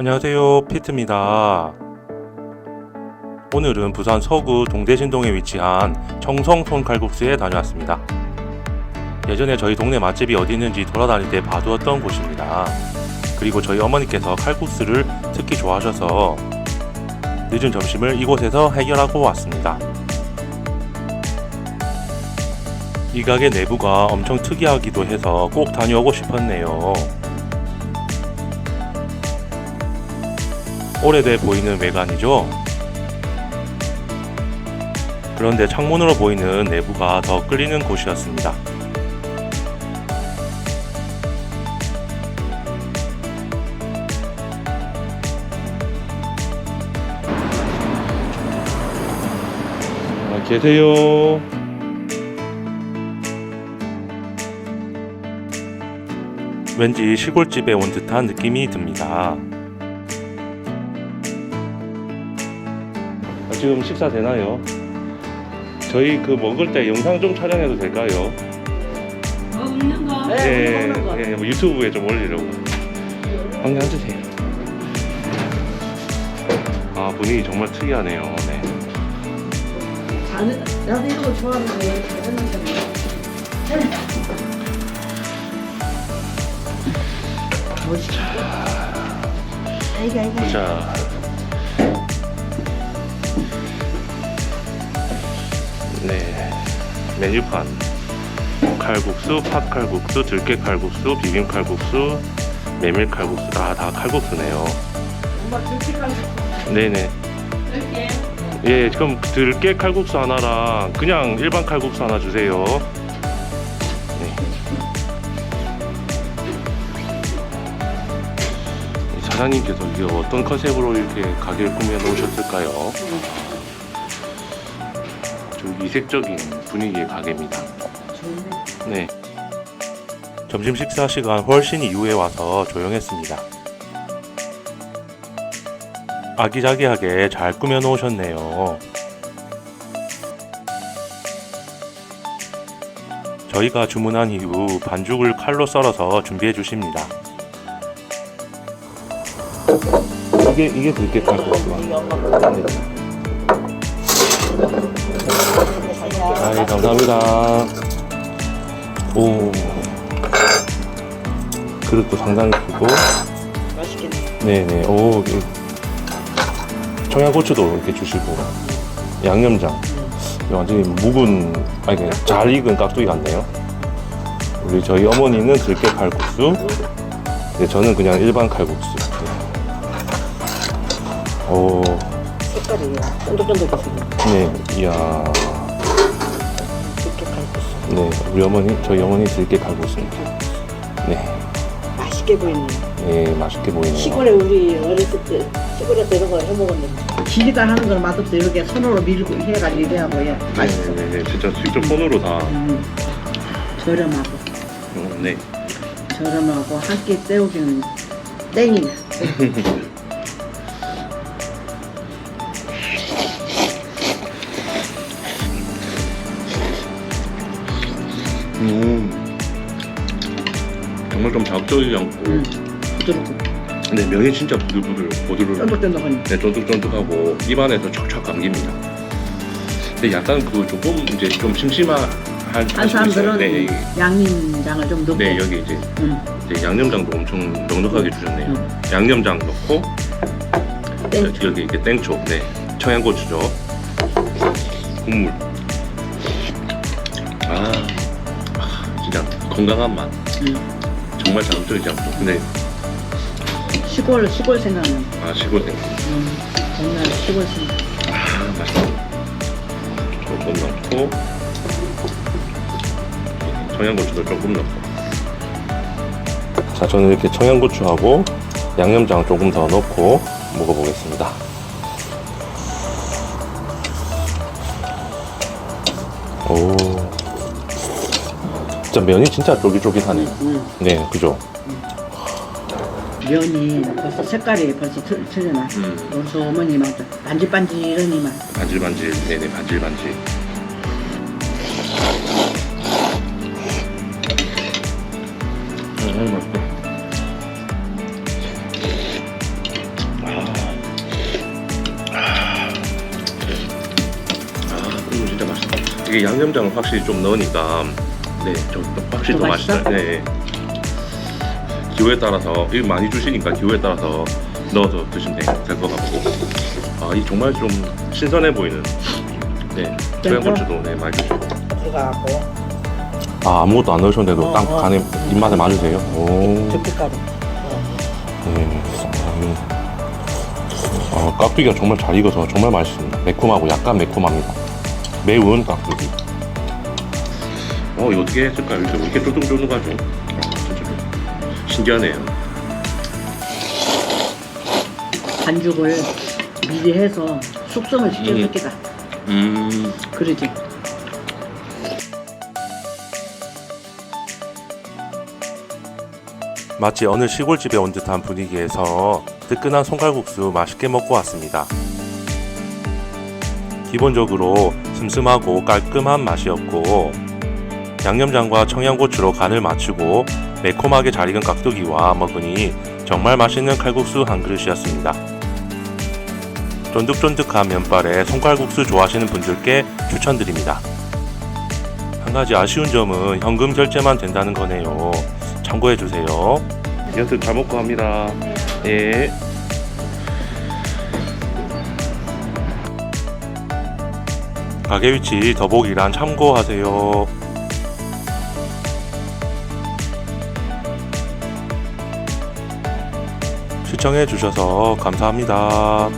안녕하세요. 피트입니다. 오늘은 부산 서구 동대신동에 위치한 청성 손칼국수에 다녀왔습니다. 예전에 저희 동네 맛집이 어디 있는지 돌아다닐 때 봐두었던 곳입니다. 그리고 저희 어머니께서 칼국수를 특히 좋아하셔서 늦은 점심을 이곳에서 해결하고 왔습니다. 이 가게 내부가 엄청 특이하기도 해서 꼭 다녀오고 싶었네요 오래돼 보이는 외관이죠. 그런데 창문으로 보이는 내부가 더 끌리는 곳이었습니다. 아, 계세요. 왠지 시골집에 온 듯한 느낌이 듭니다. 지금 식사 되나요? 저희 그 먹을 때 영상 좀 촬영해도 될까요? 먹는 거? 예, 먹는 거. 예, 뭐 유튜브에 좀 올리려고. 한개 앉으세요. 아 분위기 정말 특이하네요. 네. 자는 나도 이런 거 좋아하는데 멋있다. 아이고 아이고. 자. 메뉴판. 칼국수, 팥칼국수, 들깨칼국수, 비빔칼국수, 메밀칼국수. 아, 다 칼국수네요. 엄마 들키랑 네네. 이렇게 예, 그럼 들깨 칼국수 하나랑 그냥 일반 칼국수 하나 주세요. 네. 이 사장님께서 이게 어떤 컨셉으로 이렇게 가게를 꾸며 놓으셨을까요? 좀 이색적인 분위기의 가게입니다. 네. 점심 식사 시간 훨씬 이후에 와서 조용했습니다. 아기자기하게 잘 꾸며 놓으셨네요. 저희가 주문한 이후 반죽을 칼로 썰어서 준비해 주십니다. 이게 이게 들깨 칼국수. 네. 아, 예, 감사합니다. 오. 그릇도 상당히 크고. 맛있겠네. 네네. 오, 이- 청양고추도 이렇게 주시고, 양념장. 이 완전히 묵은, 아니, 그냥 잘 익은 깍두기 같네요. 우리 저희 어머니는 들깨 칼국수, 네, 저는 그냥 일반 칼국수. 네. 오, 색깔이 쫀득쫀득해서 네, 이야. 네, 우리 어머니, 저희 어머니 들깨 칼국수입니다. 네, 맛있게 보이네. 네, 맛있게 보이네요. 시골에 우리 어렸을 때 시골에서 이런 거 해먹었는데. 지리가 하는 건 맛없어. 이렇게 손으로 밀고 해가지고 이래 하고 예. 맛있어. 네, 네, 네, 진짜 직접 손으로 다. 음, 저렴하고 음, 네. 저렴하고 한 끼 때우기는 땡이네. 정말 좀 자극적이지 않고. 음, 부드럽고 근데 면이 진짜 부들부들 보들부들 쫀득쫀득하니. 네, 쫀득쫀득하고 입안에서 촉촉 감깁니다. 근데 약간 그 조금 이제 좀 심심한 한한 사람들은 네, 양념장을 좀 넣고. 네 여기 이제, 음, 이제 양념장도 엄청 넉넉하게 주셨네요. 음. 양념장 넣고 땡. 여기 이렇게 땡초 네 청양고추죠. 국물. 아, 아, 진짜 건강한 맛. 음. 정말 자극적이지 않고 근데 시골 시골 생각나. 아 시골 생 음, 정말 시골 생각. 아 맛있다. 조금 넣고 청양고추도 조금 넣고. 자 저는 이렇게 청양고추하고 양념장 조금 더 넣고 먹어보겠습니다. 오 진짜 면이 진짜 쫄깃쫄깃하네요. 음, 음. 네, 그죠? 면이 벌써 색깔이 벌써 틀, 틀려나. 음. 벌써 어머니만 반질반질하니만. 반질반질, 네네, 반질반질. 음, 맛있다. 아, 아, 이게 양념장을 확실히 좀 넣으니까 네, 좀 확실히 더 더 맛있어? 맛있어요. 네. 기호에 따라서 이 많이 주시니까 기호에 따라서 넣어서 드시면 될 것 같고 아, 이 정말 좀 신선해 보이는 네, 청양고추도 네, 많이 주시고 들어가고 아 아무것도 안 넣으셨는데도 어, 딱 어. 간에 입맛에 맞으세요? 오. 적국가루. 네. 아, 깍두기가 정말 잘 익어서 정말 맛있습니다. 매콤하고 약간 매콤합니다. 매운 깍두기. 어, 이거 어떻게 했을까요? 이렇게, 이렇게 쫀득쫀득하죠? 신기하네요. 반죽을 미리 해서 숙성을 음. 시켜줄게다. 음. 그러지. 마치 어느 시골집에 온 듯한 분위기에서 뜨끈한 손갈국수 맛있게 먹고 왔습니다. 기본적으로 슴슴하고 깔끔한 맛이었고 양념장과 청양고추로 간을 맞추고 매콤하게 잘 익은 깍두기와 먹으니 정말 맛있는 칼국수 한 그릇이었습니다. 쫀득쫀득한 면발에 손칼국수 좋아하시는 분들께 추천드립니다. 한 가지 아쉬운 점은 현금 결제만 된다는 거네요. 참고해 주세요. 여튼 잘 먹고 갑니다. 예. 가게 위치 더보기란 참고하세요. 시청해 주셔서 감사합니다.